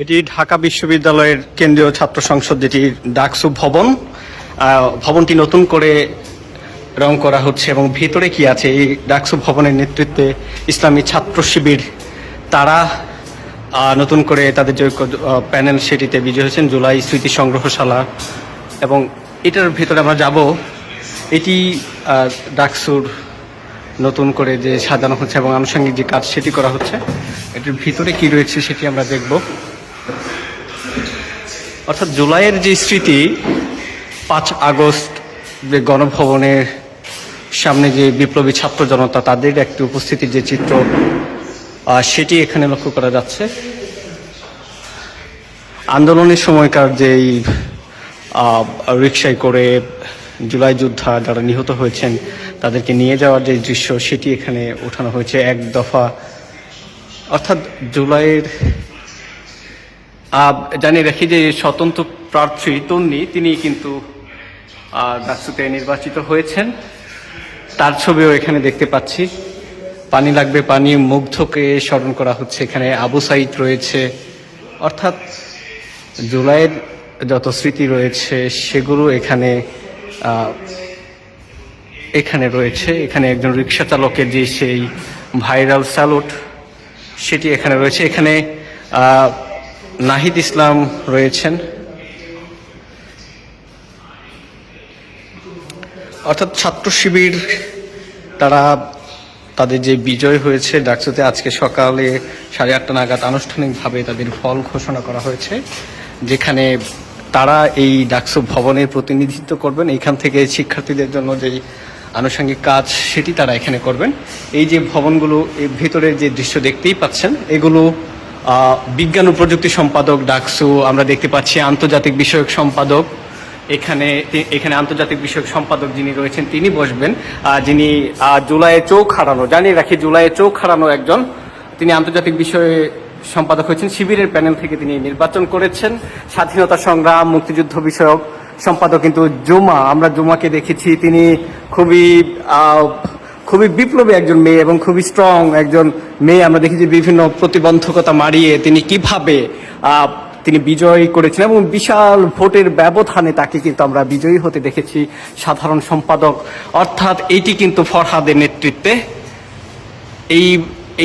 এটি ঢাকা বিশ্ববিদ্যালয়ের কেন্দ্রীয় ছাত্র সংসদ, যেটি ডাকসু ভবন। ভবনটি নতুন করে রং করা হচ্ছে এবং ভিতরে কি আছে? এই ডাকসু ভবনের নেতৃত্বে ইসলামী ছাত্র শিবির, তারা নতুন করে তাদের যে প্যানেল সেটিতে বিজয় হয়েছেন, জুলাই স্মৃতি সংগ্রহশালা। এবং এটার ভিতরে আমরা যাব। এটি ডাকসুর নতুন করে যে সাজানো হচ্ছে এবং আনুষঙ্গিক যে কাজ সেটি করা হচ্ছে, এটির ভিতরে কি রয়েছে সেটি আমরা দেখব। অর্থাৎ জুলাইয়ের যে স্মৃতি, পাঁচ আগস্ট যে গণভবনের সামনে যে বিপ্লবী ছাত্র জনতা, তাদের একটি উপস্থিতির যে চিত্র সেটি এখানে লক্ষ্য করা যাচ্ছে। আন্দোলনের সময়কার যেই রিক্সায় করে জুলাই যোদ্ধা যারা নিহত হয়েছেন, তাদেরকে নিয়ে যাওয়ার যে দৃশ্য, সেটি এখানে ওঠানো হয়েছে এক দফা। অর্থাৎ জুলাইয়ের জানিয়ে রাখি যে স্বতন্ত্র প্রার্থী তন্নি, তিনি কিন্তু ডাকসুতে নির্বাচিত হয়েছেন। তার ছবিও এখানে দেখতে পাচ্ছি। পানি লাগবে, পানি মুগ্ধকে স্মরণ করা হচ্ছে। এখানে আবু সাইদ রয়েছে। অর্থাৎ জুলাইয়ের যত স্মৃতি রয়েছে, সেগুলো এখানে এখানে রয়েছে। এখানে একজন রিক্সা চালকের যে সেই ভাইরাল স্যালুট, সেটি এখানে রয়েছে। এখানে নাহিদ ইসলাম রয়েছেন। অর্থাৎ ছাত্র শিবির, তারা তাদের যে বিজয় হয়েছে, ডাকসুতে আজকে সকালে সাড়ে আটটা নাগাদ আনুষ্ঠানিকভাবে তাদের ফল ঘোষণা করা হয়েছে, যেখানে তারা এই ডাকসু ভবনের প্রতিনিধিত্ব করবেন। এইখান থেকে শিক্ষার্থীদের জন্য যেই আনুষঙ্গিক কাজ, সেটি তারা এখানে করবেন। এই যে ভবনগুলো এই ভেতরের যে দৃশ্য দেখতেই পাচ্ছেন, এগুলো বিজ্ঞান ও প্রযুক্তি সম্পাদক ডাকসু, আমরা দেখতে পাচ্ছি আন্তর্জাতিক বিষয়ক সম্পাদক। এখানে এখানে আন্তর্জাতিক বিষয়ক সম্পাদক যিনি রয়েছেন, তিনি বসবেন। যিনি জুলাইয়ে চোখ হারানো, জানিয়ে রাখি, জুলাইয়ে চোখ হারানো একজন। তিনি আন্তর্জাতিক বিষয়ে সম্পাদক হয়েছেন। শিবিরের প্যানেল থেকে তিনি নির্বাচন করেছেন। স্বাধীনতা সংগ্রাম, মুক্তিযুদ্ধ বিষয়ক সম্পাদক কিন্তু জুমা। আমরা জুমাকে দেখেছি, তিনি খুবই খুবই বিপ্লবী একজন মেয়ে এবং খুবই স্ট্রং একজন মেয়ে। আমরা দেখি যে বিভিন্ন প্রতিবন্ধকতা মারিয়ে তিনি কীভাবে তিনি বিজয়ী করেছেন এবং বিশাল ভোটের ব্যবধানে তাকে কিন্তু আমরা বিজয়ী হতে দেখেছি সাধারণ সম্পাদক। অর্থাৎ এটি কিন্তু ফরহাদের নেতৃত্বে। এই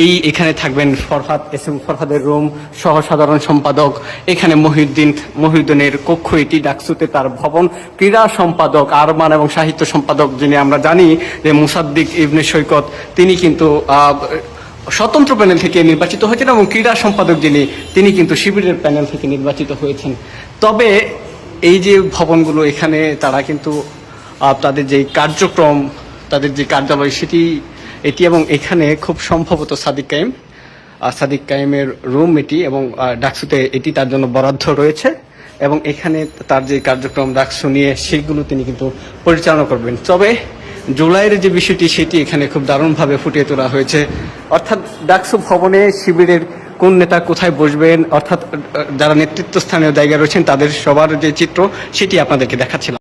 এই এখানে থাকবেন ফরহাদ এস এম ফরহাদের রুম সহ সাধারণ সম্পাদক, এখানে মহিউদ্দিন, মহিউদ্দিনের কক্ষ এটি, ডাকসুতে তার ভবন, ক্রীড়া সম্পাদক, আরমান এবং সাহিত্য সম্পাদক যিনি আমরা জানি যে মুসাদ্দিক ইবনে সৈকত, তিনি কিন্তু স্বতন্ত্র প্যানেল থেকে নির্বাচিত হয়েছেন এবং ক্রীড়া সম্পাদক যিনি, তিনি কিন্তু শিবিরের প্যানেল থেকে নির্বাচিত হয়েছেন। তবে এই যে ভবনগুলো এখানে, তারা কিন্তু তাদের যে কার্যক্রম, তাদের যে কার্যালয়, সেটি এটি এবং এখানে খুব সম্ভবত সাদিক কাইম সাদিক কাইমের রুম এটি এবং ডাকসুতে এটি তার জন্য বরাদ্দ রয়েছে এবং এখানে তার যে কার্যক্রম ডাকসু নিয়ে সেগুলো তিনি কিন্তু পরিচালনা করবেন। তবে জুলাইয়ের যে বিষয়টি সেটি এখানে খুব দারুণভাবে ফুটিয়ে তোলা হয়েছে। অর্থাৎ ডাকসু ভবনে শিবিরের কোন নেতা কোথায় বসবেন, অর্থাৎ যারা নেতৃত্ব স্থানীয় জায়গায় রয়েছেন তাদের সবার যে চিত্র সেটি আপনাদেরকে দেখাচ্ছিলাম।